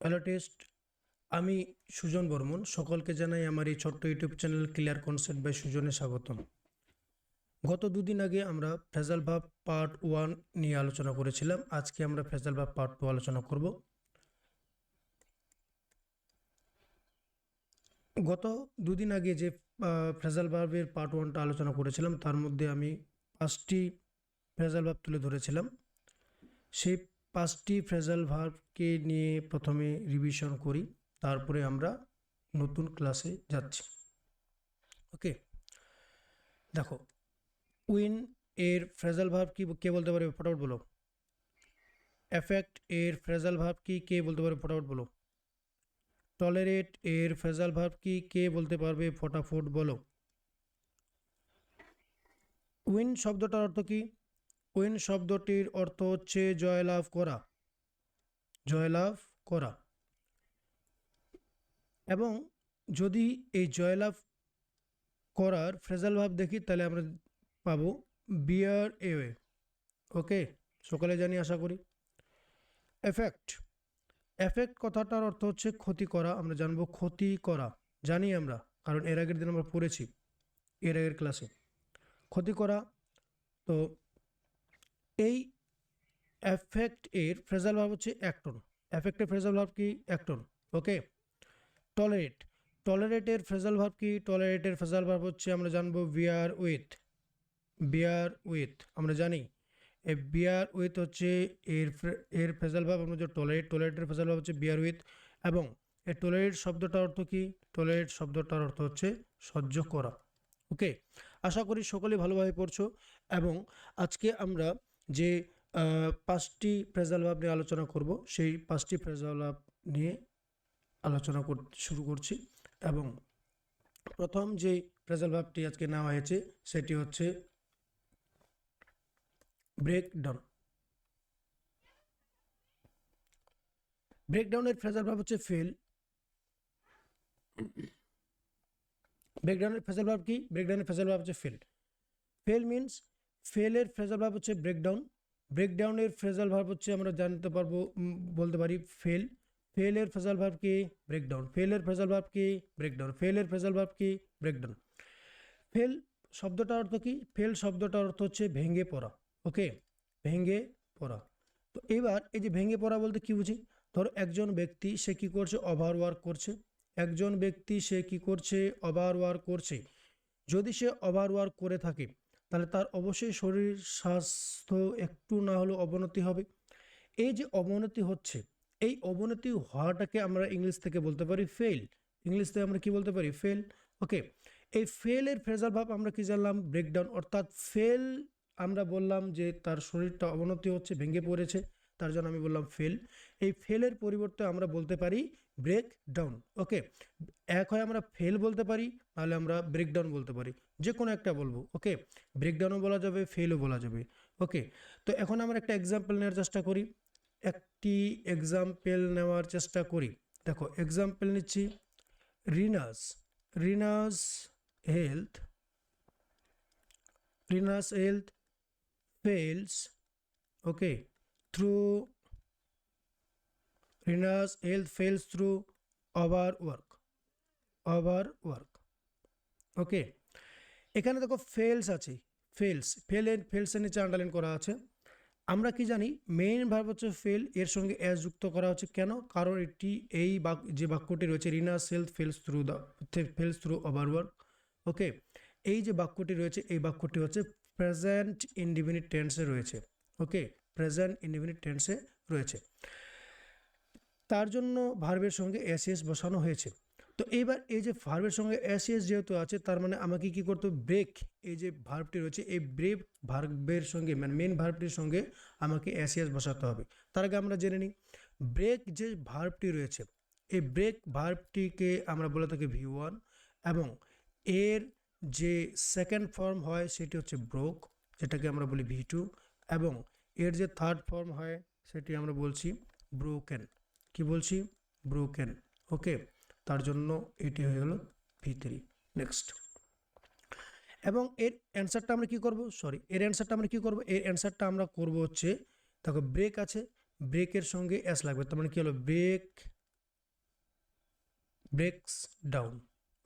Hello test আমি সুজন বর্মন। সকলকে জানাই আমার এই ছোট্ট YouTube channel clear concept by সুজনে স্বাগতম। গত দুদিন আগে আমরা ফেজাল ভাব পার্ট ওয়ান নিয়ে আলোচনা করেছিলাম। আজকে আমরা ফেজাল ভাব পার্ট টু আলোচনা করব। গত দুদিন আগে যে আহ, ফ্রেজাল ভার্বের পার্ট ওয়ানটা আলোচনা করেছিলাম তার মধ্যে আমি পাঁচটি ফ্রেজাল ভাব তুলে ধরেছিলাম। সেই পাঁচটি ফ্রেজাল ভার্বকে নিয়ে প্রথমে রিভিশন করি, তারপরে আমরা নতুন ক্লাসে যাচ্ছি। ওকে দেখো, উইন এর ফ্রেজাল ভার্ব কি, কে বলতে পারবে? ফটাফট বলো। এফেক্ট এর ফ্রেজাল ভার্ব কি, কে বলতে পারবে? ফটাফট বলো। টলারেট এর ফ্রেজাল ভার্ব কি, কে বলতে পারবে? ফটাফট বলো। উইন শব্দটার অর্থ কি? উইন শব্দটির অর্থ হচ্ছে জয়লাভ করা। জয়লাভ করা। এবং যদি এই জয়লাভ করার ফ্রেজাল ভাব দেখি, তাহলে আমরা পাবো বিয়ার এওয়ে। ওকে? সকালে জানি, আশা করি। এফেক্ট। এফেক্ট কথাটার অর্থ হচ্ছে ক্ষতি করা। আমরা জানব ক্ষতি করা। জানি আমরা, কারণ এর আগের দিন আমরা পড়েছি, এর আগের ক্লাসে। ক্ষতি করা, তো এই এফেক্ট এর ফ্রেজাল ভাব হচ্ছে অ্যাক্টন এফেক্টের ফ্রেজাল ভাব কি? অ্যাক্টন ওকে টলারেট টলারেটের ফ্রেজাল ভাব কি? টলারেটের ফ্রেজাল ভাব হচ্ছে আমরা জানব বিয়ার উইথ বিয়ার উইথ আমরা জানি। এই বিয়ার উইথ হচ্ছে এর এর ফ্রেজাল ভাব আমরা যে টলারেট টলারেটের ফ্রেজাল ভাব হচ্ছে বিয়ার উইথ এবং এই টলারেট শব্দটার অর্থ কি? টলারেট শব্দটার অর্থ হচ্ছে সহ্য করা। ওকে আশা করি সকলে ভালোভাবে পড়ছো এবং আজকে আমরা যে পাঁচটি ফ্রেজাল ভাব নিয়ে আলোচনা করব, সেই পাঁচটি ফ্রেজাল ভাব নিয়ে আলোচনা কর, শুরু করছি এবং প্রথম যে ফ্রেজাল ভাবটি আজকে নেওয়া হয়েছে, সেটি হচ্ছে ব্রেকডাউন ব্রেকডাউনের ফ্রেজাল ভাব হচ্ছে ফেল ব্রেকডাউনের ফ্রেজাল ভাব কি? ব্রেকডাউনের ফ্রেজাল ভাব হচ্ছে ফেল ফেল মিন্স ফেলের ফ্রেজাল ভাব হচ্ছে ব্রেকডাউন ব্রেকডাউনের ফ্রেজাল ভাব হচ্ছে আমরা জানতে পারব বলতে পারি ফেল ফেলের ফ্রেজাল ভাব কি? ব্রেকডাউন ফেলের ফ্রেজাল ভাব কি? ব্রেকডাউন ফেলের ফ্রেজাল ভাব কি? ব্রেকডাউন ফেল শব্দটার অর্থ কি? ফেল শব্দটার অর্থ হচ্ছে ভেঙে পড়া ওকে ভেঙে পড়া। তো এবার এই যে ভেঙে পড়া বলতে কি বুঝি? ধরো একজন ব্যক্তি সে কি করছে? ওভার ওয়ার্ক করছে। একজন ব্যক্তি সে কি করছে? ওভার ওয়ার্ক করছে। যদি সে ওভার ওয়ার্ক করে থাকে তাহলে তার অবশ্যই শরীর, স্বাস্থ্য একটু না হলেও অবনতি হবে। এই যে অবনতি হচ্ছে, এই অবনতি হওয়াটাকে আমরা ইংলিশ থেকে বলতে পারি ফেল ইংলিশ থেকে আমরা কি বলতে পারি? ফেল ওকে, এই ফেলের ফেজাল ভাব আমরা কি জানলাম? ব্রেকডাউন অর্থাৎ ফেল আমরা বললাম যে তার শরীরটা অবনতি হচ্ছে, ভেঙে পড়েছে। তার জন্য আমি বললাম ফেল এই ফেলের পরিবর্তে আমরা বলতে পারি ব্রেক ডাউন ওকে এক হয় আমরা ফেল বলতে পারি নাহলে আমরা ব্রেকডাউন বলতে পারি। যে কোনো একটা বলব ওকে ব্রেকডাউনও বলা যাবে ফেলও বলা যাবে। ওকে তো এখন আমরা একটা এক্সাম্পল নেওয়ার চেষ্টা করি। একটি এক্সাম্পল নেওয়ার চেষ্টা করি। দেখো এক্সাম্পল নিচ্ছি। Rina's Rina's health Rina's health fails, okay? Through Rina's health fails through overwork. Overwork. Okay এখানে দেখো ফেলস আছে। ফেলস ফেল এর ফেলস এর নিচে আন্ডারলাইন করা আছে। আমরা কি জানি? মেইন ভার্ব হচ্ছে ফেল এর সঙ্গে অ্যাস যুক্ত করা হচ্ছে কেন? কারণ এটি এই যে বাক্যটি রয়েছে Rina's health fails through the fails through overwork okay এই যে বাক্যটি রয়েছে, এই বাক্যটি হচ্ছে প্রেজেন্ট ইনডিফিনিট টেন্সে রয়েছে। ওকে প্রেজেন্ট ইনডিফিনিট টেন্সে রয়েছে। তার জন্য ভার্বের সঙ্গে এসিএস বসানো হয়েছে। তো এইবার এই যে ভার্বের সঙ্গে এসিএস যেহেতু আছে, তার মানে আমাকে কি করতে ব্রেক এই যে ভার্বটি রয়েছে, এই ব্রেক ভার্বের সঙ্গে মানে মেন ভার্বটির সঙ্গে আমাকে এসিএস বসাতে হবে। তার আগে আমরা জেনে নিই ব্রেক যে ভার্বটি রয়েছে, এই ব্রেক ভার্বটিকে আমরা বলে থাকি ভি ওয়ান এবং এর যে সেকেন্ড ফর্ম হয়, সেটি হচ্ছে ব্রোক যেটাকে আমরা বলি ভি টু এবং এর যে থার্ড ফর্ম হয়, সেটি আমরা বলছি ব্রোকেন কি বলছি? ব্রোকেন ওকে তার জন্য এটি হয়ে গেল ভি থ্রি নেক্সট এবং এর অ্যান্সারটা আমরা কি করব? সরি এর অ্যান্সারটা আমরা কি করব? এর অ্যান্সারটা আমরা করব হচ্ছে, দেখো ব্রেক আছে ব্রেকের সঙ্গে অ্যাস লাগবে, তার মানে কি হলো? Break breaks down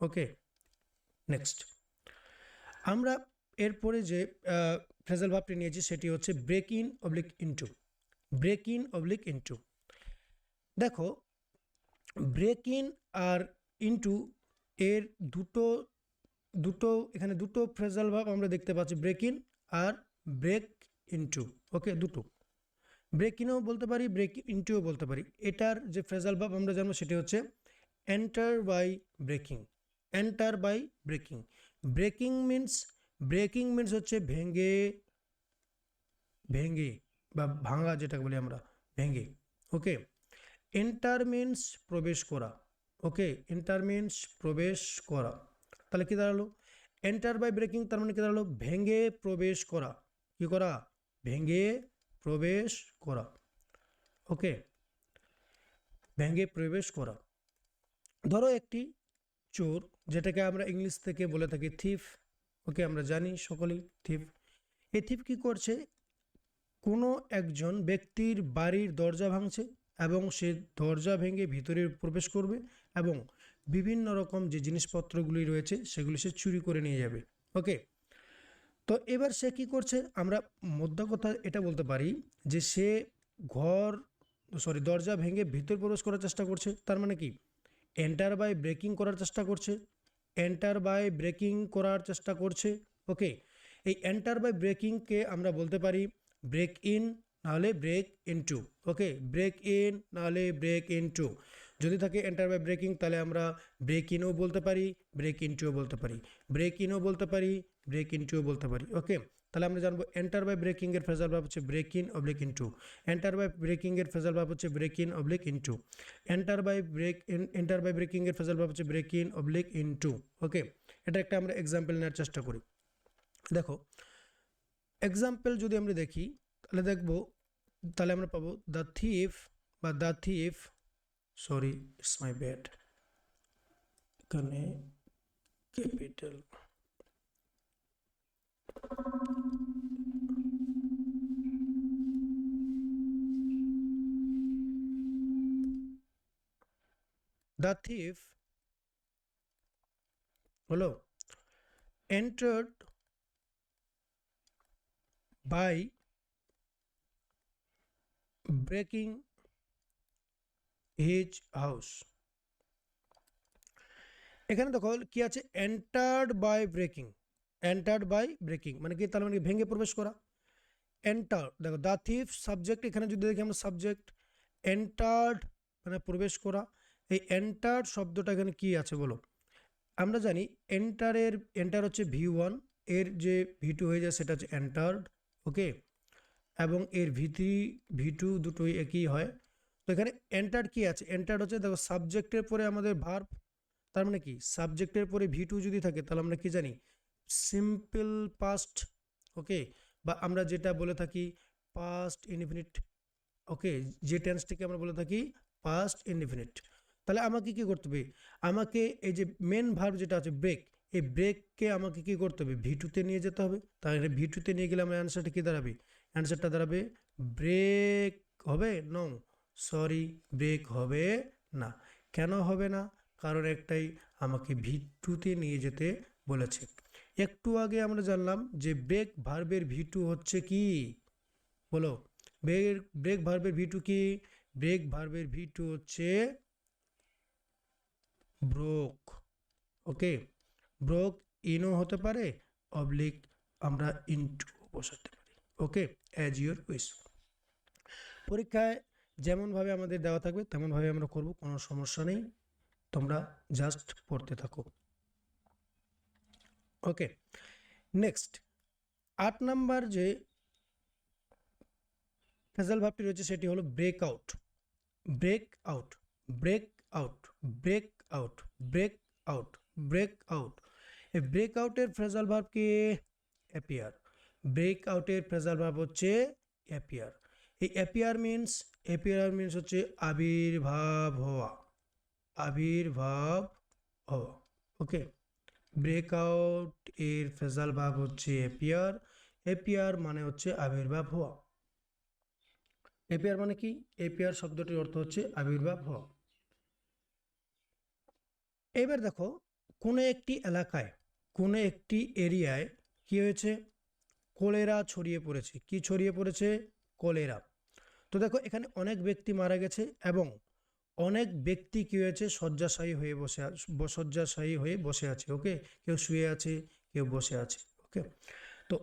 okay next আমরা এরপরে যে ফ্রেজাল ভাবটি নিয়েছি সেটি হচ্ছে break in oblique into break in oblique into দেখো ব্রেক ইন আর ইনটু এর দুটো দুটো, এখানে দুটো ফ্রেজাল ভাব আমরা দেখতে পাচ্ছি ব্রেক ইন আর ব্রেক ইনটু ওকে দুটো। ব্রেক ইনও বলতে পারি ব্রেক ইনটুও বলতে পারি। এটার যে ফ্রেজাল ভাব আমরা জানব সেটি হচ্ছে entered by breaking entered by breaking breaking means breaking means হচ্ছে ভেঙে ভেঙে বা ভাঙা যেটাকে বলি আমরা, ভেঙে ওকে এন্টার মিন্স প্রবেশ করা ওকে এন্টার মিন্স প্রবেশ করা, তাহলে কি দাঁড়াল? এন্টার বাই ব্রেকিং তার মানে কি দাঁড়াল? ভেঙে প্রবেশ করা, কি করা? ভেঙে প্রবেশ করা ওকে ভেঙে প্রবেশ করা। ধরো একটি চোর, যেটাকে আমরা ইংলিশ থেকে বলে থাকি থিফ ওকে আমরা জানি, সকলেই থিপ এ থিপ কি করছে? কোনো একজন ব্যক্তির বাড়ির দরজা ভাঙছে এবং সে দরজা ভেঙে ভিতরে প্রবেশ করবে এবং বিভিন্ন রকম যে জিনিসপত্রগুলি রয়েছে সেগুলি সে চুরি করে নিয়ে যাবে। ওকে? তো এবার সে কি করছে? আমরা মোদ্দা কথা এটা বলতে পারি যে সে ঘর, সরি, দরজা ভেঙে ভিতর প্রবেশ করার চেষ্টা করছে। তার মানে কি? এন্টার বাই ব্রেকিং করার চেষ্টা করছে। এন্টার বাই ব্রেকিং করার চেষ্টা করছে। ওকে এই এন্টার বাই ব্রেকিংকে আমরা বলতে পারি ব্রেক ইন নাহলে break in to okay break in নাহলে ব্রেক ইন টু যদি থাকে এন্টার বাই ব্রেকিং তাহলে আমরা ব্রেক ইনও বলতে পারি ব্রেক ইন টুও বলতে পারি। ব্রেক ইনও বলতে পারি ব্রেক ইন টুও বলতে পারি। ওকে তাহলে আমরা জানব এন্টার বাই ব্রেকিং এর ফ্রেজাল ভাব হচ্ছে break in oblique in to entered by breaking এর ফ্রেজাল ভাব হচ্ছে break in oblique in to entered by break entered by breaking এর ফ্রেজাল ভাব হচ্ছে break in oblique in to okay এটা একটা আমরা এক্সাম্পল নেওয়ার চেষ্টা করি। দেখো এক্সাম্পল যদি আমরা দেখি, তাহলে দেখব, তাহলে আমরা পাবো দ্য থিফ বা the thief sorry it's my bad এখানে ক্যাপিটাল The thief হলো entered by breaking his house এখানে দেখো কি আছে? Entered by breaking. Entered by breaking মানে কি? তার মানে ভেঙে প্রবেশ করা। এন্টার দেখো দ্য থিফ সাবজেক্ট, এখানে যদি দেখি আমরা সাবজেক্ট, এন্টার্ড মানে প্রবেশ করা। এই এন্টার শব্দটা এখানে কি আছে বলো? আমরা জানি এন্টারের এন্টার হচ্ছে ভি ওয়ানের যে ভি টু হয়ে যায় সেটা হচ্ছে এন্টার্ড ওকে এবং এর ভি থ্রি ভি টু দুটোই একই হয়। তো এখানে এন্টার কি আছে? এন্টার হচ্ছে দেখো সাবজেক্টের পরে আমাদের ভার্ব তার মানে কি? সাবজেক্টের পরে ভি টু যদি থাকে তাহলে আমরা কি জানি? সিম্পল পাস্ট ওকে বা আমরা যেটা বলে থাকি পাস্ট ইনফিনিট ওকে যে টেন্সটিকে আমরা বলে থাকি পাস্ট ইনফিনিট তাহলে আমাকে কি করতে হবে? আমাকে এই যে মেন ভার্ব যেটা আছে ব্রেক এই ব্রেককে আমাকে কি করতে হবে? ভিটুতে নিয়ে যেতে হবে। তাহলে ভিটুতে নিয়ে গেলে আমার অ্যান্সারটা কি দাঁড়াবে? অ্যান্সারটা দাঁড়াবে ব্রেক হবে? নো সরি ব্রেক হবে না। কেন হবে না? কারণ একটাই, আমাকে ভিটুতে নিয়ে যেতে বলেছে। একটু আগে আমরা জানলাম যে ব্রেক ভার্বের ভিটু হচ্ছে কি? বলো। ব্রেক ব্রেক ভার্বের ভিটু কি? ব্রেক ভার্বের ভিটু হচ্ছে ব্রোক ওকে ব্রোক ইনও হতে পারে অবলিক আমরা ইনটু বসাতে পারি ওকে অ্যাজ ইউর উইস পরীক্ষায় যেমনভাবে আমাদের দেওয়া থাকবে, তেমনভাবে আমরা করব, কোনো সমস্যা নেই, তোমরা জাস্ট পড়তে থাকো। ওকে নেক্সট আট নাম্বার যে ফেজাল ভাবটি রয়েছে, সেটি হলো break out break out break out break out break out break out এই ব্রেক আউটের ফ্রেজাল ভার্ব কি? অ্যাপিয়ার ব্রেক আউটের ফ্রেজাল ভার্ব হচ্ছে অ্যাপিয়ার এই অ্যাপিয়ার মিন্স অ্যাপিয়ার মিন্স হচ্ছে আবির্ভাব হওয়া। আবির্ভাব হওয়া। ওকে ব্রেক আউট এর ফেজাল ভাব হচ্ছে এপিয়ার এপিয়ার মানে হচ্ছে আবির্ভাব হওয়া। এপিয়ার মানে কি? এপিয়ার শব্দটির অর্থ হচ্ছে আবির্ভাব হওয়া। এবার দেখো, কোনো একটি এলাকায়, কোনো একটি এরিয়ায় কি হয়েছে? কলেরা ছড়িয়ে পড়েছে। কি ছড়িয়ে পড়েছে? কলেরা। তো দেখো, এখানে অনেক ব্যক্তি মারা গেছে এবং অনেক ব্যক্তি কি হয়েছে? শয্যাশায়ী হয়ে বসে শয্যাশায়ী হয়ে বসে আছে, ওকে? কেউ শুয়ে আছে, কেউ বসে আছে, ওকে? তো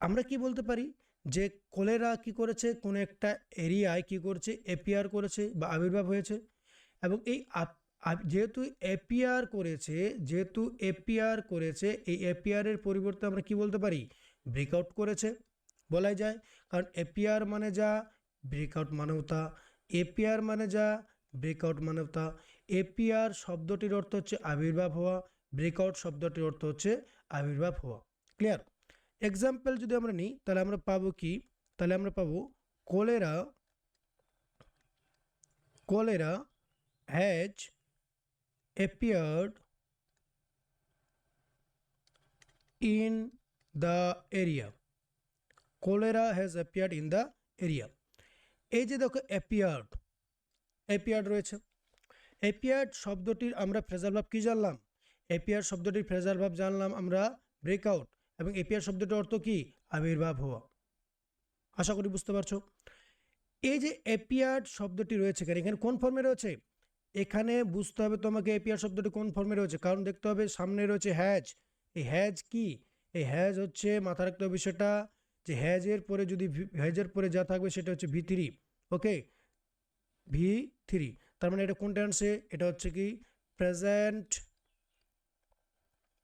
আমরা কি বলতে পারি? যে কলেরা কি করেছে? কোনো একটা এরিয়ায় কি করেছে? এপিয়ার করেছে বা আবির্ভাব হয়েছে। এবং এই যেহেতু এপিআর করেছে, যেহেতু এপিআর করেছে, এই এপিআরের পরিবর্তে আমরা কি বলতে পারি? ব্রেকআউট করেছে, বলাই যায়। কারণ এপিআর মানে যা ব্রেকআউট মানেও তা। এপিআর মানে যা ব্রেকআউট মানেও তা। এপিআর শব্দটির অর্থ হচ্ছে আবির্ভাব হওয়া। ব্রেকআউট শব্দটির অর্থ হচ্ছে আবির্ভাব হওয়া। ক্লিয়ার এক্সাম্পল যদি আমরা নিই, তাহলে আমরা পাবো কি? তাহলে আমরা পাবো cholera cholera has appeared in the area. Cholera has appeared in the area. এই যে দেখো অ্যাপিয়ার্ড অ্যাপিয়ার্ড রয়েছে। অ্যাপিয়ার্ড শব্দটির আমরা ফ্রেজার ভাব কী জানলাম? অ্যাপিয়ার শব্দটির ফ্রেজার ভাব জানলাম আমরা ব্রেকআউট এবং এপিয়ার শব্দটির অর্থ কি? আবির্ভাব হওয়া। আশা করি বুঝতে পারছ। এই যে অ্যাপিয়ার্ড শব্দটি রয়েছে, এখানে কোন ফর্মে রয়েছে? এখানে বুঝতে হবে তোমাকে এপিআর শব্দটি কোন ফর্মে রয়েছে। কারণ দেখতে হবে সামনে রয়েছে হ্যাজ। এই হ্যাজ কি? এই হ্যাজ হচ্ছে মাথা রাখতে হবে সেটা যে হ্যাজের পরে যদি হ্যাজের পরে যা থাকবে সেটা হচ্ছে V three, okay? V three. তার মানে এটা কোন টেন্সে এটা হচ্ছে কি present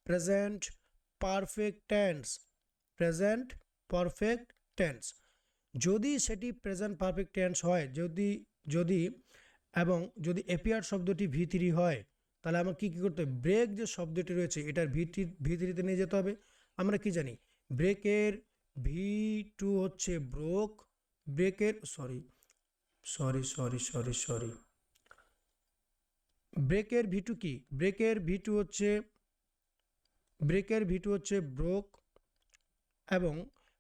present perfect tense present perfect tense যদি সেটি প্রেজেন্ট পারফেক্ট টেন্স হয়, যদি যদি এবং যদি এপিআর শব্দটি ভি হয়, তাহলে আমার কী কী করতে হবে? ব্রেক যে শব্দটি রয়েছে, এটার ভি থ্রি ভি থ্রিতে নিয়ে যেতে হবে। আমরা কি জানি? ব্রেকের ভি টু হচ্ছে ব্রোক ব্রেকের sorry sorry sorry sorry sorry ব্রেকের ভি টু কি? ব্রেকের ভি টু হচ্ছে ব্রেকের ভি টু হচ্ছে ব্রোক এবং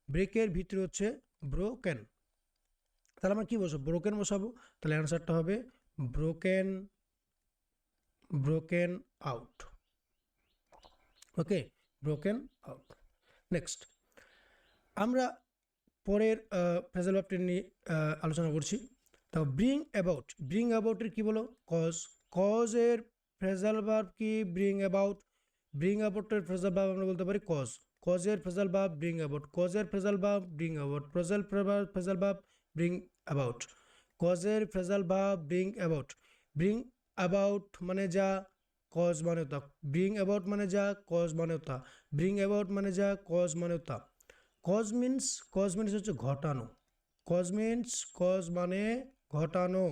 ব্রেকের ভিতরে হচ্ছে ব্রোকেন তাহলে আমরা কী বসাবো? ব্রোকেন বসাবো? তাহলে অ্যান্সারটা হবে broken broken out okay broken out next আমরা পরের ফ্রেজাল ভাবটি নিয়ে আলোচনা করছি। তো ব্রিং অ্যাবাউট ব্রিং অ্যাবাউটের কী বলো? কজ কজের ফ্রেজাল ভার্ব কি? ব্রিং অ্যাবাউট ব্রিং অ্যাবাউটের ফ্রেজাল ভাব আমরা বলতে পারি কজ কজের phrasal verb bring about কজের phrasal verb bring about phrasal phrasal verb bring about কজের phrasal বা ব্রিং অ্যাবাউট ব্রিং অ্যাবাউট মানে যা কজ মানে তা ব্রিং অ্যাবাউট মানে যা কজ মানে তা ব্রিং অ্যাবাউট মানে যা কজ মানে তা কজ মিন্স কজ মিন্স হচ্ছে ঘটানো। কজ মিন্স কজ মানে ঘটানো।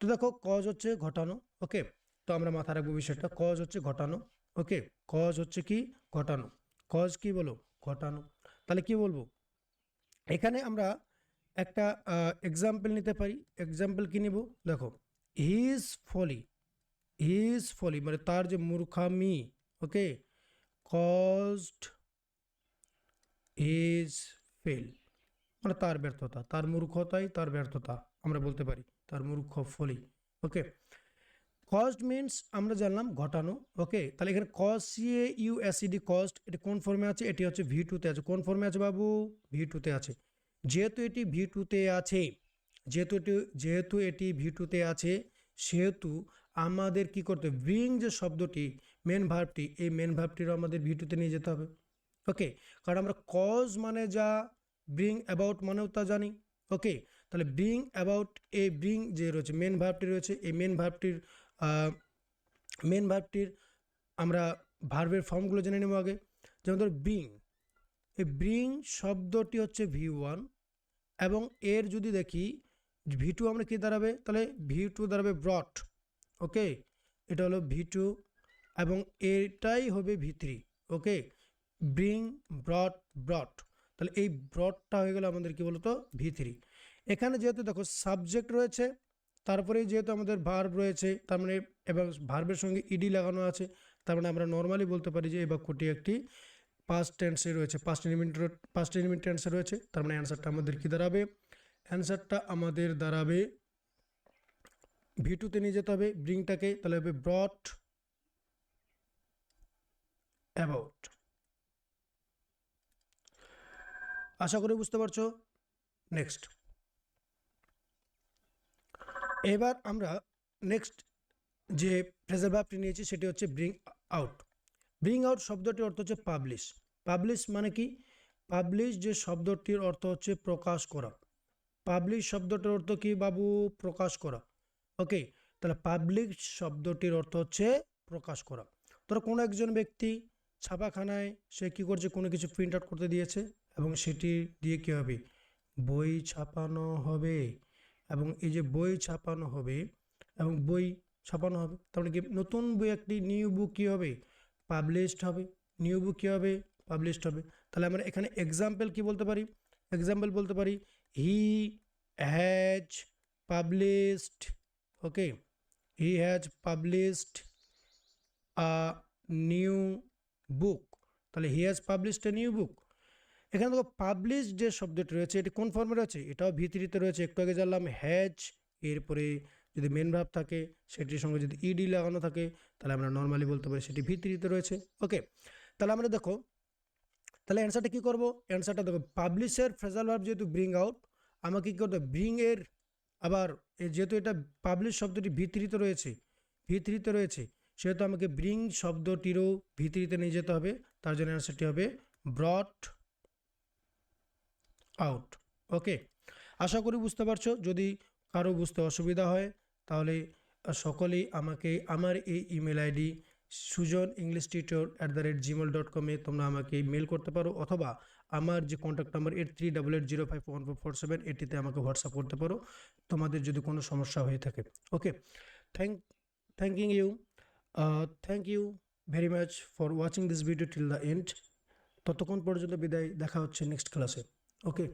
তো দেখো কজ হচ্ছে ঘটানো ওকে তো আমরা মাথায় রাখব বিষয়টা। কজ হচ্ছে ঘটানো ওকে কজ হচ্ছে কি? ঘটানো। কজ কি বলো? ঘটানো। তাহলে কি বলব? এখানে আমরা একটা এক্সাম্পল নিতে পারি? এক্সাম্পল কি নিব? দেখো হিজ ফলি হিজ ফলি মানে তার যে মূর্খামি ওকে কজড হিজ ফেল মানে তার ব্যর্থতা, তার মূর্খতাই তার ব্যর্থতা, আমরা বলতে পারি, তার মূর্খ ফলি ওকে কস্ট মিনস আমরা জানলাম ঘটানো ওকে তাহলে এখানে cause C A U S E D caused এটা কোন ফর্মে আছে? এটি হচ্ছে ভি টুতে আছে। কোন ফর্মে আছে বাবু? ভি টুতে আছে। যেহেতু এটি ভি টুতে আছে, যেহেতু এটি যেহেতু এটি ভি টুতে আছে, সেহেতু আমাদের কি করতে ব্রিং যে শব্দটি মেন ভার্বটি এই মেন ভার্বটিরও আমাদের ভি টুতে নিয়ে যেতে হবে। ওকে কারণ আমরা কজ মানে যা ব্রিং অ্যাবাউট মানেও তা জানি। ওকে তাহলে ব্রিং অ্যাবাউট এই ব্রিং যে রয়েছে মেন ভার্বটি রয়েছে, এই মেন ভার্বটির মেন ভার্বটির আমরা ভার্বের ফর্মগুলো জেনে নেব আগে। যেমন ধর ব্রিং এই ব্রিং শব্দটি হচ্ছে ভি ওয়ান এবং এর যদি দেখি ভি টু আমরা কী দাঁড়াবে? তাহলে ভি টু দাঁড়াবে ব্রট ওকে এটা হলো ভি টু এবং এটাই হবে V three okay bring brought brought তাহলে এই ব্রটটা হয়ে গেল আমাদের কি বলতো? ভি থ্রি এখানে যেহেতু দেখো সাবজেক্ট রয়েছে তারপরে যেহেতু আমাদের ভার্ব রয়েছে, তার মানে এবং ভার্বের সঙ্গে ইডি লাগানো আছে, তার মানে আমরা নর্মালি বলতে পারি যে এই বাক্যটি একটি পাস্ট টেন্সে রয়েছে। পাস্ট এলিমেন্ট পাস্ট এলিমেন্ট টেন্সে রয়েছে। তার মানে অ্যান্সারটা আমাদের কি দাঁড়াবে? অ্যান্সারটা আমাদের দাঁড়াবে ভি টুতে নিয়ে যেতে হবে ব্রিংটাকে তাহলে হবে ব্রট অ্যাবাউট আশা করি বুঝতে পারছ? নেক্সট এবার আমরা নেক্সট যে ফ্রেজার ভাবটি নিয়েছি, সেটি হচ্ছে ব্রিং আউট ব্রিং আউট শব্দটির অর্থ হচ্ছে পাবলিশ পাবলিশ মানে কি? পাবলিশ যে শব্দটির অর্থ হচ্ছে প্রকাশ করা। পাবলিশ শব্দটির অর্থ কি বাবু? প্রকাশ করা। ওকে, তাহলে পাবলিক শব্দটির অর্থ হচ্ছে প্রকাশ করা। ধরো কোনো একজন ব্যক্তি ছাপাখানায় সে কী করছে? কোনো কিছু প্রিন্ট আউট করতে দিয়েছে এবং সেটি দিয়ে কী হবে? বই ছাপানো হবে। এবং এই যে বই ছাপানো হবে এবং বই ছাপানো হবে, তার মানে কি? নতুন বই একটি নিউ বুক কী হবে? পাবলিশড হবে। নিউ বুক কী হবে? পাবলিশড হবে। তাহলে আমরা এখানে এক্সাম্পল কি বলতে পারি? এক্সাম্পল বলতে পারি he has published okay he has published a new book তাহলে he has published a new book এখানে দেখো পাবলিশ যে শব্দটি রয়েছে, এটি কোন ফর্মে রয়েছে? এটাও ভিতরিতে রয়েছে। একটু আগে জানলাম হ্যাজ এরপরে যদি মেন ভাব থাকে, সেটির সঙ্গে যদি ইডি লাগানো থাকে, তাহলে আমরা নর্মালি বলতে পারি সেটি ভিতরিতে রয়েছে ওকে তাহলে আমরা দেখো তাহলে অ্যান্সারটা কী করব? অ্যান্সারটা দেখো পাবলিশের ফ্রেজাল ভার্ব যেহেতু ব্রিং আউট আমাকে কী করতে ব্রিং এর আবার যেহেতু এটা পাবলিশ শব্দটি ভিতরিতে রয়েছে ভিতরিতে রয়েছে, সেহেতু আমাকে ব্রিং শব্দটিরও ভিতরিতে নিয়ে যেতে হবে, তার জন্য অ্যান্সারটি হবে ব্রড আউট ওকে আশা করি বুঝতে পারছ, যদি কারও বুঝতে অসুবিধা হয়, তাহলে সকলেই আমাকে, আমার এই email ID Sujan English tutor at the rate Gmail dot কমে তোমরা আমাকে মেল করতে পারো অথবা আমার যে contact number eight three double eight zero five one four four seven এটিতে আমাকে হোয়াটসঅ্যাপ করতে পারো। তোমাদের যদি কোনো সমস্যা হয়ে থাকে। Okay thank thanking you thank you very much for watching this video till the end ততক্ষণ পর্যন্ত বিদায়, দেখা হচ্ছে নেক্সট ক্লাসে ওকে